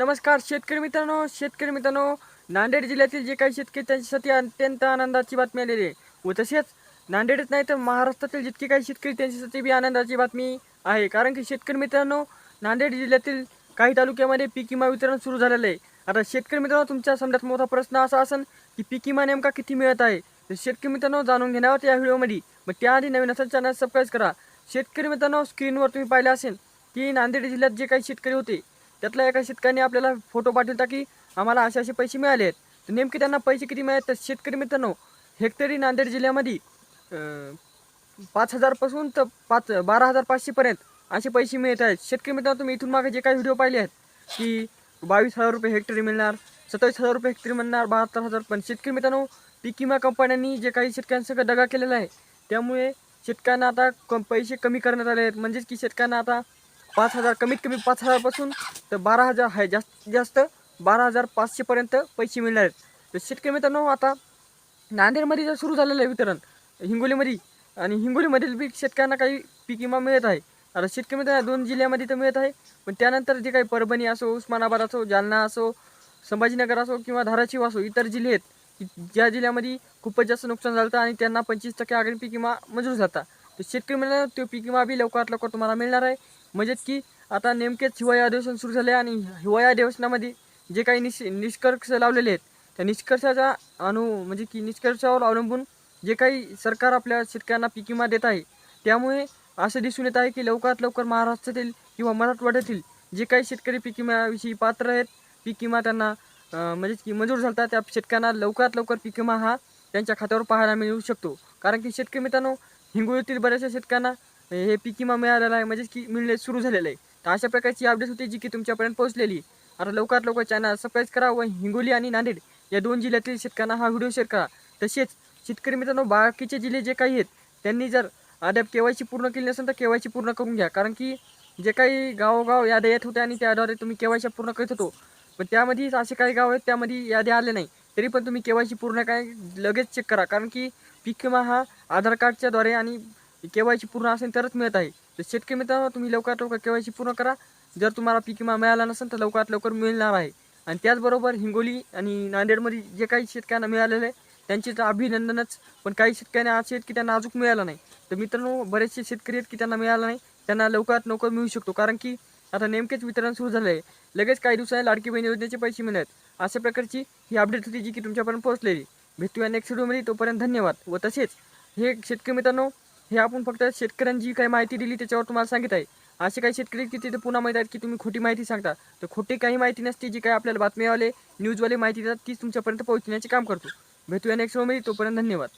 नमस्कार शेतकरी मित्रांनो शेतकरी मित्रांनो नांदेड जिल्ह्यातील जे काही शेतकरी त्यांच्यासाठी अत्यंत आनंदाची बातमी आलेली आहे. व तसेच नांदेडच नाही तर महाराष्ट्रातील जितके काही शेतकरी त्यांच्यासाठी बी आनंदाची बातमी आहे. कारण की शेतकरी मित्रांनो नांदेड जिल्ह्यातील काही तालुक्यामध्ये पीक विमा वितरण सुरू झालेलं आहे. आता शेतकरी मित्रांनो तुमच्या समजात मोठा प्रश्न असा असेल की पीक विमा नेमका किती मिळत आहे? तर शेतकरी मित्रांनो जाणून घेण्यावर या व्हिडिओमध्ये. मग त्याआधी नवीन असेल चॅनल सबस्क्राईब करा. शेतकरी मित्रांनो स्क्रीनवर तुम्ही पाहिलं असेल की नांदेड जिल्ह्यात जे काही शेतकरी होते त्यातल्या एका शेतकऱ्याने आपल्याला फोटो पाठवला की आम्हाला असे असे पैसे मिळाले आहेत. तर नेमके त्यांना पैसे किती मिळाले तर शेतकरी मित्रांनो हेक्टरी नांदेड जिल्ह्यामध्ये पाच हजारपासून तर पाच बारा हजार पाचशेपर्यंत असे पैसे मिळत आहेत. शेतकरी मित्रांनो तुम्ही इथून मागे जे काही व्हिडिओ पाहिले आहेत की बावीस हजार रुपये हेक्टरी मिळणार सत्तावीस हजार रुपये हेक्टरी मिळणार बहात्तर हजार पण शेतकरी मित्रांनो पीक विमा कंपन्यांनी जे काही शेतकऱ्यांसंग दगा केलेला आहे त्यामुळे शेतकऱ्यांना आता कम पैसे कमी करण्यात आले आहेत. म्हणजेच की शेतकऱ्यांना आता पाच हजार कमीत कमी पाच हजारपासून तर बारा हजार आहे. जास्तीत जास्त बारा हजार पाचशेपर्यंत पैसे मिळणार आहेत. तर शेतकरी मित्रांनो आता नांदेडमध्ये जर सुरू झालेलं आहे वितरण हिंगोलीमध्ये आणि हिंगोलीमधील बी शेतकऱ्यांना काही पीक विमा मिळत आहे. आता शेतकरी मित्रांना दोन जिल्ह्यामध्ये तर मिळत आहे. पण त्यानंतर जे काही परभणी असो उस्मानाबाद असो जालना असो संभाजीनगर असो किंवा धाराशिव असो इतर जिल्हे आहेत ज्या जिल्ह्यामध्ये खूपच जास्त नुकसान झालं आणि त्यांना पंचवीस टक्के आगरी पीक विमा मंजूर झाला तर शेतकरी मित्रांनो तो पीक विमा बी लवकरात लवकर तुम्हाला मिळणार आहे. म्हणजेच की आता नेमकेच हिवाळी अधिवेशन सुरू झाले आणि हिवाळी अधिवेशनामध्ये जे काही निश निष्कर्ष लावलेले आहेत त्या निष्कर्षाच्या अनु म्हणजे की निष्कर्षावर अवलंबून जे काही सरकार आपल्या शेतकऱ्यांना पीक विमा देत आहे त्यामुळे असं दिसून येत आहे की लवकरात लवकर महाराष्ट्रातील किंवा मराठवाड्यातील जे काही शेतकरी पीक विम्याविषयी पात्र आहेत पीक विमा त्यांना म्हणजे की मंजूर झाला त्या शेतकऱ्यांना लवकरात लवकर पीक विमा हा त्यांच्या खात्यावर पाहायला मिळू शकतो. कारण की शेतकरी मित्रांनो हिंगोलीतील बऱ्याचशा शेतकऱ्यांना म्हणजे हे पीक विमा मिळालेला आहे म्हणजेच की मिळणे सुरू झालेलं आहे. तर अशा प्रकारची अपडेट होती जी की तुमच्यापर्यंत पोहोचलेली. आता लवकरात लवकर चॅनल सबस्क्राईब करा व हिंगोली आणि नांदेड या दोन जिल्ह्यातील शेतकऱ्यांना हा व्हिडिओ शेअर करा. तसेच शेतकरी मित्रांनो बाकीचे जिल्हे जे काही आहेत त्यांनी जर अद्याप के वाय सी पूर्ण केली नसेल तर के वाय सी पूर्ण करून घ्या. कारण की जे काही गावोगाव याद्या येत होत्या आणि त्याद्वारे तुम्ही के वाय सी पूर्ण करत होतो. पण त्यामध्ये असे काही गाव आहेत त्यामध्ये याद्या आले नाही. तरी पण तुम्ही के सी पूर्ण काय लगेच चेक करा. कारण की पीक विमा हा आधार कार्डच्याद्वारे आणि के सी पूर्ण असेल तरच मिळत आहे. तर शेतकरी मित्रांनो तुम्ही लवकरात लवकर के सी पूर्ण करा. जर तुम्हाला पीक विमा मिळाला नसेल तर लवकरात लवकर मिळणार आहे. आणि त्याचबरोबर हिंगोली आणि नांदेडमध्ये जे काही शेतकऱ्यांना मिळालेलं आहे त्यांचे तर अभिनंदनच. पण काही शेतकऱ्यांना असे आहेत की त्यांना अजून मिळालं नाही. तर मित्रांनो बरेचसे शेतकरी आहेत की त्यांना मिळालं नाही. त्यांना लवकरात लवकर मिळू शकतो. कारण की आता नेमकेच वितरण सुरू झालं आहे लगेच काही दिवसांनी लाडकी बहीण योजनेचे पैसे मिळत अशा प्रकारची ही अपडेट होती जी की तुमच्यापर्यंत पोहोचलेली. भेटूया नेक्स्ट व्हिडिओमध्ये तोपर्यंत धन्यवाद व तसेच हे शेतकरी मित्रांनो हे आपण फक्त शेतकऱ्यांची जी काही माहिती दिली त्याच्यावर तुम्हाला सांगित आहे. असे काही शेतकरी की तिथे पुन्हा माहीत आहेत की तुम्ही खोटी माहिती सांगता. तर खोटी काही माहिती नसते जी काही आपल्याला बातमीवाले न्यूजवाले माहिती देतात तीच तुमच्यापर्यंत पोहोचण्याचे काम करतो. भेटूया नेक्स्ट व्हिडिओमध्ये तोपर्यंत धन्यवाद.